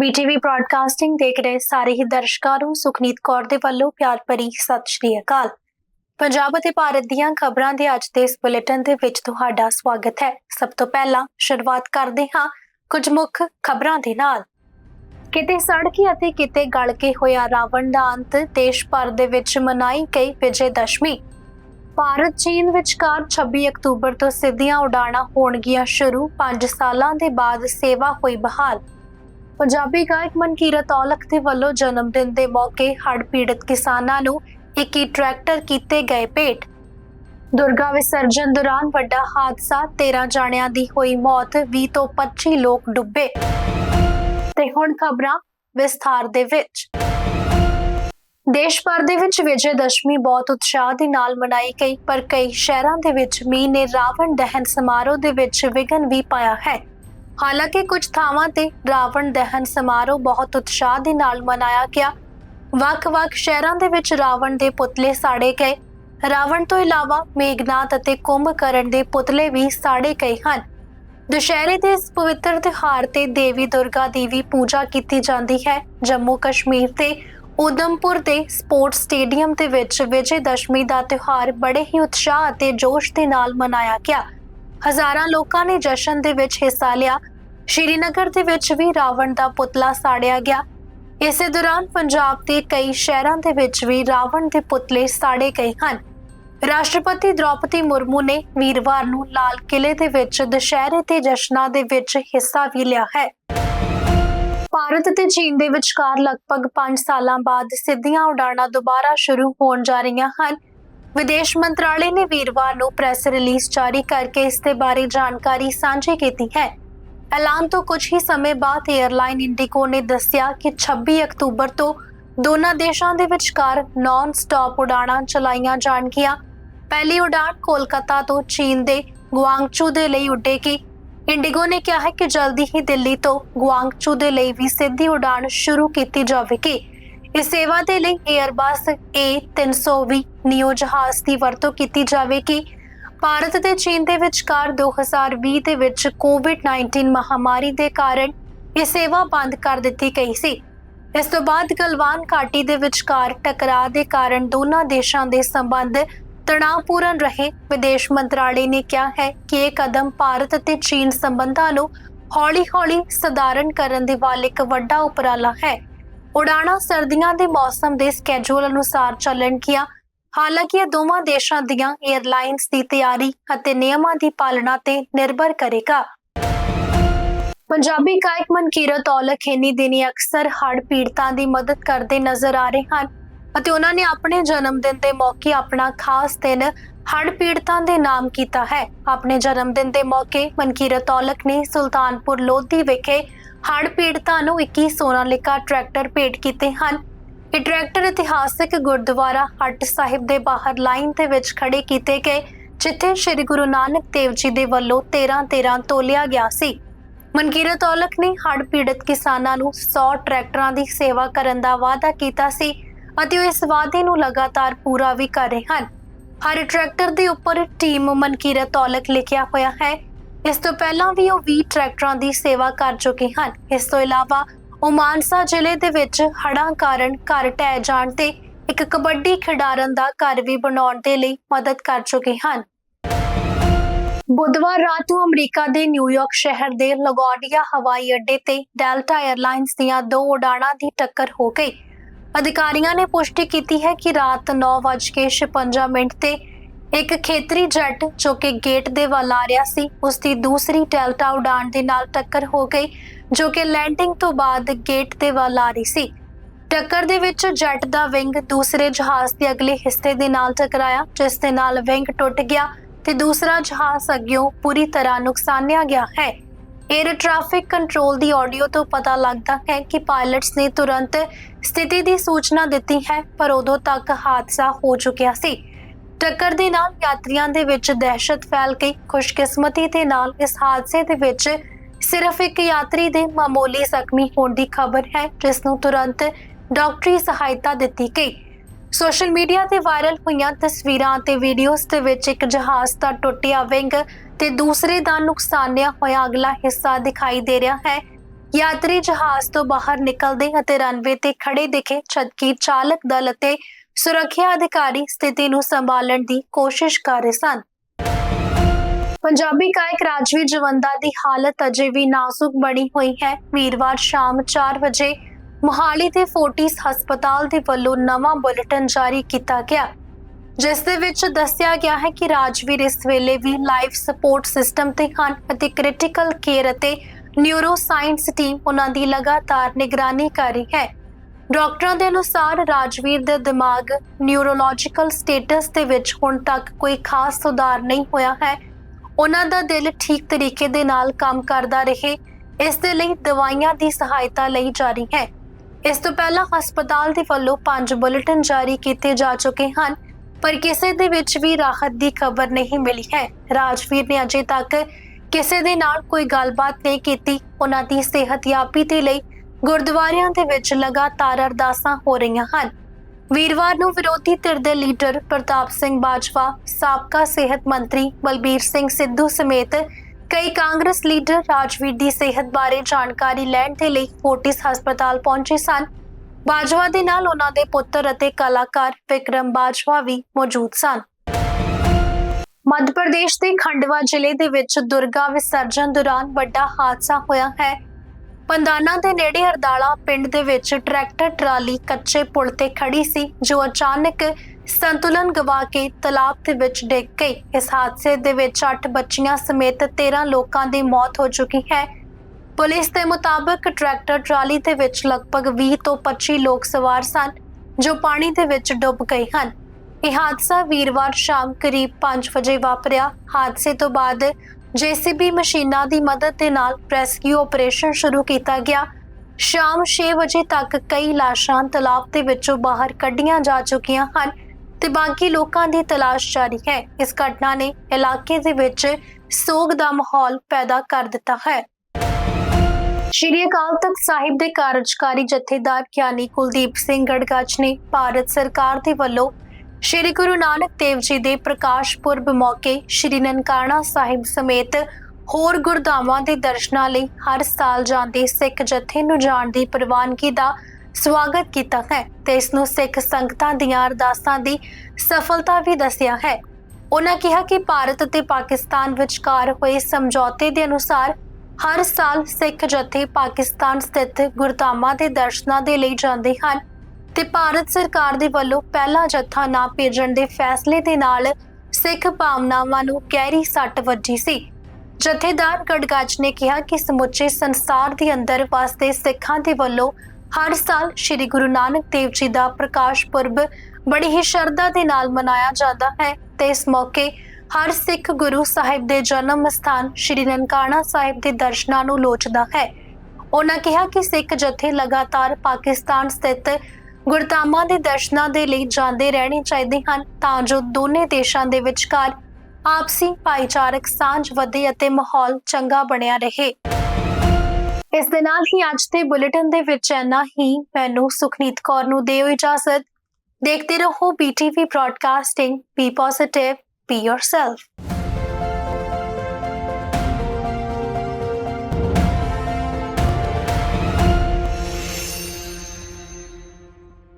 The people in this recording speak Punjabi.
ਬੀਟੀਵੀ ਬ੍ਰਾਡਕਾਸਟਿੰਗ ਦੇਖ ਰਹੇ ਸਾਰੇ ਹੀ ਦਰਸ਼ਕਾਂ ਨੂੰ ਸੁਖਨੀਤ ਕੌਰ ਦੇ ਵੱਲੋਂ ਪਿਆਰ ਭਰੀ ਸਤਿ ਸ਼੍ਰੀ ਅਕਾਲ। ਪੰਜਾਬ ਅਤੇ ਭਾਰਤ ਦੀਆਂ ਖਬਰਾਂ ਦੇ ਅੱਜ ਦੇ ਇਸ ਬੁਲੇਟਿਨ ਦੇ ਵਿੱਚ ਤੁਹਾਡਾ ਸਵਾਗਤ ਹੈ। ਸਭ ਤੋਂ ਪਹਿਲਾਂ ਸ਼ੁਰੂਆਤ ਕਰਦੇ ਹਾਂ ਕੁਝ ਮੁੱਖ ਖਬਰਾਂ ਦੇ ਨਾਲ। ਕਿਤੇ ਸੜਕੀ ਅਤੇ ਕਿਤੇ ਗਲ ਕੇ ਹੋਇਆ ਰਾਵਣ ਦਾ ਅੰਤ, ਦੇਸ਼ ਭਰ ਦੇ ਵਿੱਚ ਮਨਾਈ ਗਈ ਵਿਜੇ ਦਸ਼ਮੀ। ਭਾਰਤ ਚੀਨ ਵਿਚਕਾਰ 26 ਅਕਤੂਬਰ ਤੋਂ ਸਿੱਧੀਆਂ ਉਡਾਣਾਂ ਹੋਣਗੀਆਂ ਸ਼ੁਰੂ 5 ਸਾਲਾਂ ਦੇ ਬਾਅਦ ਸੇਵਾ ਹੋਈ ਬਹਾਲ। ਪੰਜਾਬੀ ਗਾਇਕ ਮਨਕੀਰਤ ਔਲਖ ਦੇ ਵੱਲੋਂ ਜਨਮ ਦਿਨ ਦੇ ਮੌਕੇ ਹੜ੍ਹ ਪੀੜਤ ਕਿਸਾਨਾਂ ਨੂੰ 21 ਟਰੈਕਟਰ ਕੀਤੇ ਗਏ ਭੇਟ। ਦੁਰਗਾ ਵਿਸਰਜਨ ਦੌਰਾਨ ਵੱਡਾ ਹਾਦਸਾ 13 ਜਾਣਿਆਂ ਦੀ ਹੋਈ ਮੌਤ 20 ਤੋਂ 25 ਲੋਕ ਡੁੱਬੇ। ਤੇ ਹੁਣ ਖਬਰਾਂ ਵਿਸਥਾਰ ਦੇ ਵਿੱਚ। ਦੇਸ਼ ਭਰ ਦੇ ਵਿੱਚ ਵਿਜੇ ਦਸ਼ਮੀ ਬਹੁਤ ਉਤਸ਼ਾਹ ਦੇ ਨਾਲ ਮਨਾਈ ਗਈ, ਪਰ ਕਈ ਸ਼ਹਿਰਾਂ ਦੇ ਵਿੱਚ ਮੀਂਹ ਨੇ ਰਾਵਣ ਦਹਨ ਸਮਾਰੋਹ ਦੇ ਵਿੱਚ ਵਿਘਨ ਵੀ ਪਾਇਆ ਹੈ। ਹਾਲਾਂਕਿ ਕੁਝ ਥਾਵਾਂ ਤੇ ਰਾਵਣ ਦਹਨ ਸਮਾਰੋਹ ਬਹੁਤ ਉਤਸ਼ਾਹ ਦੇ ਨਾਲ ਮਨਾਇਆ ਗਿਆ। ਵੱਖ-ਵੱਖ ਸ਼ਹਿਰਾਂ ਦੇ ਵਿੱਚ ਰਾਵਣ ਦੇ ਪੁਤਲੇ ਸਾੜੇ ਗਏ। ਰਾਵਣ ਤੋਂ ਇਲਾਵਾ ਮੇਘਨਾਥ ਅਤੇ ਕੁੰਭਕਰਨ ਦੇ ਪੁਤਲੇ ਵੀ ਸਾੜੇ ਗਏ ਹਨ। ਦੁਸ਼ਹਿਰੇ ਦੇ ਇਸ ਪਵਿੱਤਰ ਤਿਉਹਾਰ ਤੇ ਦੇਵੀ ਦੁਰਗਾ ਦੀ ਵੀ ਪੂਜਾ ਕੀਤੀ ਜਾਂਦੀ ਹੈ। ਜੰਮੂ ਕਸ਼ਮੀਰ ਤੇ ਉਦਮਪੁਰ ਦੇ ਸਪੋਰਟਸ ਸਟੇਡੀਅਮ ਦੇ ਵਿੱਚ ਵਿਜੇ ਦਸ਼ਮੀ ਦਾ ਤਿਉਹਾਰ ਬੜੇ ਹੀ ਉਤਸ਼ਾਹ ਅਤੇ ਜੋਸ਼ ਦੇ ਨਾਲ ਮਨਾਇਆ ਗਿਆ। ਹਜ਼ਾਰਾਂ ਲੋਕਾਂ ਨੇ ਜਸ਼ਨ ਦੇ ਵਿੱਚ ਹਿੱਸਾ ਲਿਆ। ਸ਼੍ਰੀਨਗਰ ਦੇ ਵਿੱਚ ਵੀ ਰਾਵਣ ਦਾ ਪੁਤਲਾ ਸਾੜਿਆ ਗਿਆ। ਇਸੇ ਦੌਰਾਨ ਪੰਜਾਬ ਦੇ ਕਈ ਸ਼ਹਿਰਾਂ ਦੇ ਵਿੱਚ ਵੀ ਰਾਵਣ ਦੇ ਪੁਤਲੇ ਸਾੜੇ ਗਏ ਹਨ। ਰਾਸ਼ਟਰਪਤੀ ਦ੍ਰੌਪਦੀ ਮੁਰਮੂ ਨੇ ਵੀਰਵਾਰ ਨੂੰ ਲਾਲ ਕਿਲੇ ਦੇ ਵਿੱਚ ਦੁਸ਼ਹਿਰੇ ਤੇ ਜਸ਼ਨਾਂ ਦੇ ਵਿੱਚ ਹਿੱਸਾ ਵੀ ਲਿਆ ਹੈ। ਭਾਰਤ ਤੇ ਚੀਨ ਦੇ ਵਿਚਕਾਰ ਲਗਭਗ 5 ਸਾਲਾਂ ਬਾਅਦ ਸਿੱਧੀਆਂ ਉਡਾਣਾਂ ਦੁਬਾਰਾ ਸ਼ੁਰੂ ਹੋਣ ਜਾ ਰਹੀਆਂ ਹਨ। ਵਿਦੇਸ਼ ਮੰਤਰਾਲੇ ਨੇ ਵੀਰਵਾਰ ਨੂੰ ਪ੍ਰੈਸ ਰਿਲੀਜ਼ ਜਾਰੀ ਕਰਕੇ ਇਸ ਦੇ ਬਾਰੇ ਜਾਣਕਾਰੀ ਸਾਂਝੀ ਕੀਤੀ ਹੈ। ਐਲਾਨ ਤੋਂ ਕੁਝ ਹੀ ਸਮੇਂ ਬਾਅਦ 에ਅਰਲਾਈਨ ਇੰਡੀਗੋ ਨੇ ਦੱਸਿਆ ਕਿ 26 ਅਕਤੂਬਰ ਤੋਂ ਦੋਨਾਂ ਦੇਸ਼ਾਂ ਦੇ ਵਿਚਕਾਰ ਨਾਨ ਸਟਾਪ ਉਡਾਣਾਂ ਚਲਾਈਆਂ ਜਾਣਗੀਆਂ। ਪਹਿਲੀ ਉਡਾਣ ਕੋਲਕਾਤਾ ਤੋਂ ਚੀਨ ਦੇ ਗੁਆਂਗਚੂ ਦੇ ਲਈ ਉੱਡੇਗੀ। ਇੰਡੀਗੋ ਨੇ ਕਿਹਾ ਹੈ ਕਿ ਜਲਦੀ ਹੀ ਦਿੱਲੀ ਤੋਂ ਗੁਆਂਗਚੂ ਦੇ ਲਈ ਵੀ ਸਿੱਧੀ ਉਡਾਣ ਸ਼ੁਰੂ ਕੀਤੀ ਜਾਵੇਗੀ। ਇਸ ਸੇਵਾ ਦੇ ਲਈ 에ਅਰਬਸ A320 ਨਿਓ ਜਹਾਜ਼ ਦੀ ਵਰਤੋਂ ਕੀਤੀ ਜਾਵੇਗੀ। ਭਾਰਤ ਤੇ ਚੀਨ ਦੇ ਵਿਚਕਾਰ 2020 ਦੇ ਵਿੱਚ ਕੋਵਿਡ-19 ਮਹਾਮਾਰੀ ਦੇ ਕਾਰਨ ਇਹ ਸੇਵਾ ਬੰਦ ਕਰ ਦਿੱਤੀ ਗਈ ਸੀ। ਇਸ ਤੋਂ ਬਾਅਦ ਗਲਵਾਨ ਘਾਟੀ ਦੇ ਵਿਚਕਾਰ ਟਕਰਾਅ ਦੇ ਕਾਰਨ ਦੋਨਾਂ ਦੇਸ਼ਾਂ ਦੇ ਸੰਬੰਧ ਤਣਾਅਪੂਰਨ ਰਹੇ। ਵਿਦੇਸ਼ ਮੰਤਰਾਲੇ ਨੇ ਕਿਹਾ ਹੈ ਕਿ ਇਹ ਕਦਮ ਭਾਰਤ ਅਤੇ ਚੀਨ ਸੰਬੰਧਾਂ ਨੂੰ ਹੌਲੀ-ਹੌਲੀ ਸਧਾਰਨ ਕਰਨ ਦੇ ਵੱਲ ਇੱਕ ਵੱਡਾ ਉਪਰਾਲਾ ਹੈ। ਉਡਾਣਾਂ ਸਰਦੀਆਂ ਦੇ ਮੌਸਮ ਦੇ ਸਕੇਜੂਲ ਅਨੁਸਾਰ ਚੱਲਣਗੀਆਂ ਹਾਲਾਂਕਿ ਇਹ ਦੋਵਾਂ ਦੇਸ਼ਾਂ ਦੀਆਂ 에ਅਰਲਾਈਨਸ ਦੀ ਤਿਆਰੀ ਅਤੇ ਨਿਯਮਾਂ ਦੀ ਪਾਲਣਾ ਤੇ ਨਿਰਭਰ ਕਰੇਗਾ। ਪੰਜਾਬੀ ਗਾਇਕ ਮਨਕੀਰਤ ਔਲਖ ਇੰਨੀ ਦਿਨੀ ਅਕਸਰ ਹੜ੍ਹ ਪੀੜਤਾਂ ਦੀ ਮਦਦ ਕਰਦੇ ਨਜ਼ਰ ਆ ਰਹੇ ਹਨ ਅਤੇ ਉਹਨਾਂ ਨੇ ਆਪਣੇ ਜਨਮ ਦਿਨ ਦੇ ਮੌਕੇ ਆਪਣਾ ਖਾਸ ਦਿਨ ਹੜ੍ਹ ਪੀੜਤਾਂ ਦੇ ਨਾਮ ਕੀਤਾ ਹੈ। ਆਪਣੇ ਜਨਮ ਦਿਨ ਦੇ ਮੌਕੇ ਮਨਕੀਰਤ ਔਲਖ ਨੇ ਸੁਲਤਾਨਪੁਰ ਲੋਧੀ ਵਿਖੇ ਹੜ੍ਹ ਪੀੜਤਾਂ ਨੂੰ 21 ਸੋਨਾਲਿਕਾ ਟਰੈਕਟਰ ਭੇਟ ਕੀਤੇ ਹਨ। ਇਹ ਟਰੈਕਟਰ ਇਤਿਹਾਸਕ ਗੁਰਦੁਆਰਾ ਹੱਟ ਸਾਹਿਬ ਦੇ ਬਾਹਰ ਲਾਈਨ ਦੇ ਵਿੱਚ ਖੜੇ ਕੀਤੇ ਗਏ, ਜਿੱਥੇ ਸ੍ਰੀ ਗੁਰੂ ਨਾਨਕ ਦੇਵ ਜੀ ਦੇ ਵੱਲੋਂ 13-13 ਤੋਲਿਆ ਗਿਆ ਸੀ। ਮਨਕੀਰਤ ਔਲਖ ਨੇ ਹੜ੍ਹ ਪੀੜਤ ਕਿਸਾਨਾਂ ਨੂੰ 100 ਟਰੈਕਟਰਾਂ ਦੀ ਸੇਵਾ ਕਰਨ ਦਾ ਵਾਅਦਾ ਕੀਤਾ ਸੀ ਅਤੇ ਉਹ ਇਸ ਵਾਅਦੇ ਨੂੰ ਲਗਾਤਾਰ ਪੂਰਾ ਵੀ ਕਰ ਰਹੇ ਹਨ। ਹਰ ਟਰੈਕਟਰ ਦੇ ਉੱਪਰ ਟੀਮ ਮਨਕੀਰਤ ਔਲਖ ਲਿਖਿਆ ਹੋਇਆ ਹੈ ਇਸ ਤੋਂ ਪਹਿਲਾਂ ਵੀ ਉਹ 20 ਟਰੈਕਟਰਾਂ ਦੀ ਸੇਵਾ ਕਰ ਚੁੱਕੇ ਹਨ। ਇਸ ਤੋਂ ਇਲਾਵਾ ਉਹ ਮਾਨਸਾ ਜ਼ਿਲ੍ਹੇ ਦੇ ਵਿੱਚ ਹੜ੍ਹਾਂ ਕਾਰਨ ਘਰ ਢਹਿ ਜਾਣ ਤੇ ਇੱਕ ਕਬੱਡੀ ਖਿਡਾਰਨ ਦਾ ਘਰ ਵੀ ਬਣਾਉਣ ਦੇ ਲਈ ਮਦਦ ਕਰ ਚੁੱਕੇ ਹਨ। ਬੁੱਧਵਾਰ ਰਾਤ ਨੂੰ ਅਮਰੀਕਾ ਦੇ ਨਿਊਯਾਰਕ ਸ਼ਹਿਰ ਦੇ ਲਗੋਡੀਆ, ਹਵਾਈ ਅੱਡੇ ਤੇ ਡੈਲਟਾ 에ਅਰਲਾਈਨਸ ਦੀਆਂ ਦੋ ਉਡਾਣਾਂ ਦੀ ਟੱਕਰ ਹੋ ਗਈ। ਅਧਿਕਾਰੀਆਂ ਨੇ ਪੁਸ਼ਟੀ ਕੀਤੀ ਹੈ ਕਿ ਰਾਤ 9:56 ਮਿੰਟ ਤੇ ਇੱਕ ਖੇਤਰੀ ਜੈਟ ਜੋ ਕਿ ਗੇਟ ਦੇ ਵੱਲ ਆ ਰਿਹਾ ਸੀ ਉਸ ਦੀ ਦੂਸਰੀ ਡੈਲਟਾ ਉਡਾਣ ਦੇ ਨਾਲ ਟੱਕਰ ਹੋ ਗਈ, ਜੋ ਕਿ ਲੈਂਡਿੰਗ ਤੋਂ ਬਾਅਦ ਗੇਟ ਦੇ ਵੱਲ ਆ ਰਹੀ ਸੀ। ਟੱਕਰ ਦੇ ਵਿੱਚ ਜੈਟ ਦਾ ਵਿੰਗ ਦੂਸਰੇ ਜਹਾਜ਼ ਦੇ ਅਗਲੇ ਹਿੱਸੇ ਦੇ ਨਾਲ ਟਕਰਾਇਆ, ਜਿਸ ਦੇ ਨਾਲ ਵਿੰਗ ਟੁੱਟ ਗਿਆ ਤੇ ਦੂਸਰਾ ਜਹਾਜ਼ ਅੱਗਿਓਂ ਪੂਰੀ ਤਰ੍ਹਾਂ ਨੁਕਸਾਨਿਆ ਗਿਆ ਹੈ। 에ਅਰ ਟ੍ਰੈਫਿਕ ਕੰਟਰੋਲ ਦੀ ਆਡੀਓ ਤੋਂ ਪਤਾ ਲੱਗਦਾ ਹੈ ਕਿ ਪਾਇਲਟਸ ਨੇ ਤੁਰੰਤ ਸਥਿਤੀ ਦੀ ਸੂਚਨਾ ਦਿੱਤੀ ਹੈ, ਪਰ ਉਦੋਂ ਤੱਕ ਹਾਦਸਾ ਹੋ ਚੁੱਕਿਆ ਸੀ। ਟੱਕਰ ਦੇ ਨਾਲ ਯਾਤਰੀਆਂ ਦੇ ਵਿੱਚ ਦਹਿਸ਼ਤ ਫੈਲ ਗਈ। ਖੁਸ਼ਕਿਸਮਤੀ ਦੇ ਨਾਲ ਇਸ ਹਾਦਸੇ ਦੇ ਵਿੱਚ ਸਿਰਫ ਇੱਕ ਯਾਤਰੀ ਦੇ ਮਾਮੂਲੀ ਜ਼ਖਮੀ ਹੋਣ ਦੀ ਖਬਰ ਹੈ, ਜਿਸ ਨੂੰ ਤੁਰੰਤ ਡਾਕਟਰੀ ਸਹਾਇਤਾ ਦਿੱਤੀ ਗਈ। ਸੋਸ਼ਲ ਮੀਡੀਆ ਤੇ ਵਾਇਰਲ ਹੋਈਆਂ ਤਸਵੀਰਾਂ ਅਤੇ ਵੀਡੀਓਜ਼ ਦੇ ਵਿੱਚ ਇੱਕ ਜਹਾਜ਼ ਦਾ ਟੁੱਟਿਆ ਵਿੰਗ ਤੇ ਦੂਸਰੇ ਦਾ ਨੁਕਸਾਨਿਆ ਹੋਇਆ। ਅਗਲਾ ਹਿੱਸਾ ਦਿਖਾਈ ਦੇ ਰਿਹਾ ਹੈ। ਯਾਤਰੀ ਜਹਾਜ਼ ਤੋਂ ਬਾਹਰ ਨਿਕਲਦੇ ਅਤੇ ਰਨਵੇ ਤੇ ਖੜੇ ਦਿਖੇ, ਜਦਕਿ ਚਾਲਕ ਦਲ ਅਤੇ ਸੁਰੱਖਿਆ ਅਧਿਕਾਰੀ ਸਥਿਤੀ ਨੂੰ ਸੰਭਾਲਣ ਦੀ ਕੋਸ਼ਿਸ਼ ਕਰ ਰਹੇ ਸਨ। ਪੰਜਾਬੀ ਗਾਇਕ ਰਾਜਵੀਰ ਜਵੰਦਾ ਦੀ ਹਾਲਤ ਅਜੇ ਵੀ ਨਾਜ਼ੁਕ ਬਣੀ ਹੋਈ ਹੈ। ਵੀਰਵਾਰ ਸ਼ਾਮ 4 ਵਜੇ ਮੁਹਾਲੀ ਦੇ ਫੋਰਟਿਸ ਹਸਪਤਾਲ ਦੇ ਵੱਲੋਂ ਨਵਾਂ ਬੁਲੇਟਿਨ ਜਾਰੀ ਕੀਤਾ ਗਿਆ, ਜਿਸ ਦੇ ਵਿੱਚ ਦੱਸਿਆ ਗਿਆ ਹੈ ਕਿ ਰਾਜਵੀਰ ਇਸ ਵੇਲੇ ਵੀ ਲਾਈਫ ਸਪੋਰਟ ਸਿਸਟਮ ਤੇ ਹਨ ਅਤੇ ਕ੍ਰਿਟੀਕਲ ਕੇਅਰ ਅਤੇ ਨਿਊਰੋ ਸਾਇੰਸ ਟੀਮ ਉਹਨਾਂ ਦੀ ਲਗਾਤਾਰ ਨਿਗਰਾਨੀ ਕਰ ਰਹੀ ਹੈ। ਡਾਕਟਰਾਂ ਦੇ ਅਨੁਸਾਰ ਰਾਜਵੀਰ ਦਾ ਦਿਮਾਗ ਨਿਊਰੋਲੋਜੀਕਲ ਸਟੇਟਸ ਦੇ ਵਿੱਚ ਹੁਣ ਤੱਕ ਕੋਈ ਖਾਸ ਸੁਧਾਰ ਨਹੀਂ ਹੋਇਆ ਹੈ। ਉਹਨਾਂ ਦਾ ਦਿਲ ਠੀਕ ਤਰੀਕੇ ਦੇ ਨਾਲ ਕੰਮ ਕਰਦਾ ਰਹੇ। ਇਸ ਦੇ ਲਈ ਦਵਾਈਆਂ ਦੀ ਸਹਾਇਤਾ ਲਈ ਜਾਰੀ ਹੈ। ਇਸ ਤੋਂ ਪਹਿਲਾਂ ਹਸਪਤਾਲ ਦੇ ਵੱਲੋਂ ਪੰਜ ਬੁਲੇਟਿਨ ਜਾਰੀ ਕੀਤੇ ਜਾ ਚੁੱਕੇ ਹਨ, ਪਰ ਕਿਸੇ ਦੇ ਵਿੱਚ ਵੀ ਰਾਹਤ ਦੀ ਖਬਰ ਨਹੀਂ ਮਿਲੀ ਹੈ। ਰਾਜਵੀਰ ਨੇ ਅਜੇ ਤੱਕ ਕਿਸੇ ਦੇ ਨਾਲ ਕੋਈ ਗੱਲਬਾਤ ਨਹੀਂ ਕੀਤੀ। ਉਹਨਾਂ ਦੀ ਸਿਹਤਯਾਬੀ ਦੇ ਲਈ ਗੁਰਦੁਆਰਿਆਂ ਦੇ ਵਿੱਚ ਲਗਾਤਾਰ ਅਰਦਾਸਾਂ ਹੋ ਰਹੀਆਂ ਹਨ। ਵੀਰਵਾਰ ਨੂੰ ਵਿਰੋਧੀ ਧਿਰ ਦੇ ਲੀਡਰ ਪ੍ਰਤਾਪ ਸਿੰਘ ਬਾਜਵਾ, ਸਾਬਕਾ ਸਿਹਤ ਮੰਤਰੀ ਬਲਬੀਰ ਸਿੰਘ ਸਿੱਧੂ ਸਮੇਤ ਕਈ ਕਾਂਗਰਸ ਲੀਡਰ ਰਾਜਵੀਰ ਦੀ ਸਿਹਤ ਬਾਰੇ ਜਾਣਕਾਰੀ ਲੈਣ ਦੇ ਲਈ ਫੋਰਟਿਸ ਹਸਪਤਾਲ ਪਹੁੰਚੇ ਸਨ। ਬਾਜਵਾ ਦੇ ਨਾਲ ਉਹਨਾਂ ਦੇ ਪੁੱਤਰ ਅਤੇ ਕਲਾਕਾਰ ਵਿਕਰਮ ਬਾਜਵਾ ਵੀ ਮੌਜੂਦ ਸਨ। ਮੱਧ ਪ੍ਰਦੇਸ਼ ਦੇ ਖੰਡਵਾ ਜ਼ਿਲ੍ਹੇ ਦੇ ਵਿੱਚ ਦੁਰਗਾ ਵਿਸਰਜਨ ਦੌਰਾਨ ਵੱਡਾ ਹਾਦਸਾ ਹੋਇਆ ਹੈ। ਪੰਦਾਨਾ ਦੇ ਨੇੜੇ ਹਰਦਾਲਾ ਪਿੰਡ ਦੇ ਵਿੱਚ ਟਰੈਕਟਰ, ਟਰਾਲੀ, ਕੱਚੇ ਪੁਲ ਤੇ ਖੜੀ ਸੀ, ਜੋ ਅਚਾਨਕ ਸੰਤੁਲਨ ਗਵਾ ਕੇ ਤਲਾਬ ਦੇ ਵਿੱਚ ਡਿੱਗ ਗਈ। ਇਸ ਹਾਦਸੇ ਦੇ ਵਿੱਚ 8 ਬੱਚੀਆਂ ਸਮੇਤ 13 ਲੋਕਾਂ ਦੀ ਮੌਤ ਹੋ ਚੁੱਕੀ ਹੈ। ਪੁਲਿਸ ਦੇ ਮੁਤਾਬਕ ਟਰੈਕਟਰ, ਟਰਾਲੀ ਦੇ ਵਿੱਚ ਲਗਭਗ 20 ਤੋਂ 25 ਲੋਕ ਸਵਾਰ ਸਨ, ਜੋ ਪਾਣੀ ਦੇ ਵਿੱਚ ਡੁੱਬ ਗਏ ਹਨ। ਇਹ ਹਾਦਸਾ ਵੀਰਵਾਰ ਸ਼ਾਮ ਕਰੀਬ 5 ਵਜੇ ਵਾਪਰਿਆ। ਹਾਦਸੇ ਤੋਂ ਬਾਅਦ ਜੀਸੀਬੀ ਮਸ਼ੀਨਾਂ ਦੀ ਮਦਦ ਦੇ ਨਾਲ ਰੈਸਕਿਊ ਆਪਰੇਸ਼ਨ ਸ਼ੁਰੂ ਕੀਤਾ ਗਿਆ। ਸ਼ਾਮ 6 ਵਜੇ ਤੱਕ ਕਈ ਲਾਸ਼ਾਂ ਤਲਾਬ ਦੇ ਵਿੱਚੋਂ ਬਾਹਰ ਕੱਢੀਆਂ ਜਾ ਚੁੱਕੀਆਂ ਹਨ ਤੇ ਬਾਕੀ ਲੋਕਾਂ ਦੀ ਤਲਾਸ਼ ਜਾਰੀ ਹੈ। ਇਸ ਘਟਨਾ ਨੇ ਇਲਾਕੇ ਦੇ ਵਿੱਚ ਸੋਗ ਦਾ ਮਾਹੌਲ ਪੈਦਾ ਕਰ ਦਿੱਤਾ ਹੈ। ਸ਼੍ਰੀ ਅਕਾਲ ਤਖਤ ਸਾਹਿਬ ਦੇ ਕਾਰਜਕਾਰੀ ਜਥੇਦਾਰ ਗਿਆਨੀ ਕੁਲਦੀਪ ਸਿੰਘ ਗੜਗੱਜ ਨੇ ਭਾਰਤ ਸਰਕਾਰ ਦੇ ਵੱਲੋਂ ਸ਼੍ਰੀ ਗੁਰੂ ਨਾਨਕ ਦੇਵ ਜੀ ਦੇ ਪ੍ਰਕਾਸ਼ ਪੁਰਬ ਮੌਕੇ ਸ਼੍ਰੀ ਨਨਕਾਣਾ ਸਾਹਿਬ ਸਮੇਤ ਹੋਰ ਗੁਰਧਾਮਾਂ ਦੇ ਦਰਸ਼ਨਾਂ ਲਈ ਹਰ ਸਾਲ ਜਾਂਦੇ ਸਿੱਖ ਜਥੇ ਨੂੰ ਜਾਣ ਦੀ ਪ੍ਰਵਾਨਗੀ ਦਾ ਸਵਾਗਤ ਕੀਤਾ ਹੈ ਤੇ ਇਸ ਨੂੰ ਸਿੱਖ ਸੰਗਤਾਂ ਦੀਆਂ ਅਰਦਾਸਾਂ ਦੀ ਸਫਲਤਾ ਵੀ ਦੱਸਿਆ ਹੈ। ਉਹਨਾਂ ਕਿਹਾ ਕਿ ਭਾਰਤ ਅਤੇ ਪਾਕਿਸਤਾਨ ਵਿਚਕਾਰ ਹੋਏ ਸਮਝੌਤੇ ਦੇ ਅਨੁਸਾਰ ਹਰ ਸਾਲ ਸਿੱਖ ਜਥੇ ਪਾਕਿਸਤਾਨ ਸਥਿਤ ਗੁਰਧਾਮਾਂ ਦੇ ਦਰਸ਼ਨਾਂ ਦੇ ਲਈ ਜਾਂਦੇ ਹਨ। ਤੇ ਭਾਰਤ ਸਰਕਾਰ ਦੇ ਵੱਲੋਂ ਪਹਿਲਾ ਜੱਥਾ ਨਾ ਭੇਜਣ ਦੇ ਫੈਸਲੇ ਦੇ ਨਾਲ ਸਿੱਖ ਭਾਵਨਾਵਾਂ ਨੂੰ ਗਹਿਰੀ ਸੱਟ ਵੱਜੀ ਸੀ। ਜਥੇਦਾਰ ਗੜਗੱਜ ਨੇ ਕਿਹਾ ਕਿ ਸਮੁੱਚੇ ਸੰਸਾਰ ਦੇ ਅੰਦਰ ਵਸਦੇ ਸਿੱਖਾਂ ਦੇ ਵੱਲੋਂ ਹਰ ਸਾਲ ਸ੍ਰੀ ਗੁਰੂ ਨਾਨਕ ਦੇਵ ਜੀ ਦਾ ਪ੍ਰਕਾਸ਼ ਪੁਰਬ ਬੜੀ ਹੀ ਸ਼ਰਧਾ ਦੇ ਨਾਲ ਮਨਾਇਆ ਜਾਂਦਾ ਹੈ ਤੇ ਇਸ ਮੌਕੇ ਹਰ ਸਿੱਖ ਗੁਰੂ ਸਾਹਿਬ ਦੇ ਜਨਮ ਸਥਾਨ ਸ੍ਰੀ ਨਨਕਾਣਾ ਸਾਹਿਬ ਦੇ ਦਰਸ਼ਨਾਂ ਨੂੰ ਲੋਚਦਾ ਹੈ। ਉਹਨਾਂ ਕਿਹਾ ਕਿ ਸਿੱਖ ਜਥੇ ਲਗਾਤਾਰ ਪਾਕਿਸਤਾਨ ਸਥਿਤ ਗੁਰਧਾਮਾਂ ਦੇ ਦਰਸ਼ਨਾਂ ਦੇ ਲਈ ਜਾਂਦੇ ਰਹਿਣੇ ਚਾਹੀਦੇ ਹਨ, ਤਾਂ ਜੋ ਦੋਨੇ ਦੇਸ਼ਾਂ ਦੇ ਵਿਚਕਾਰ ਆਪਸੀ ਭਾਈਚਾਰਕ ਸਾਂਝ ਵਧੇ ਅਤੇ ਮਾਹੌਲ ਚੰਗਾ ਬਣਿਆ ਰਹੇ। ਇਸ ਦੇ ਨਾਲ ਹੀ ਅੱਜ ਦੇ ਬੁਲੇਟਿਨ ਦੇ ਵਿੱਚ ਇੰਨਾ ਹੀ। ਮੈਨੂੰ ਸੁਖਨੀਤ ਕੌਰ ਨੂੰ ਦਿਓ ਇਜਾਜ਼ਤ। ਦੇਖਦੇ ਰਹੋ BTV broadcasting be positive be yourself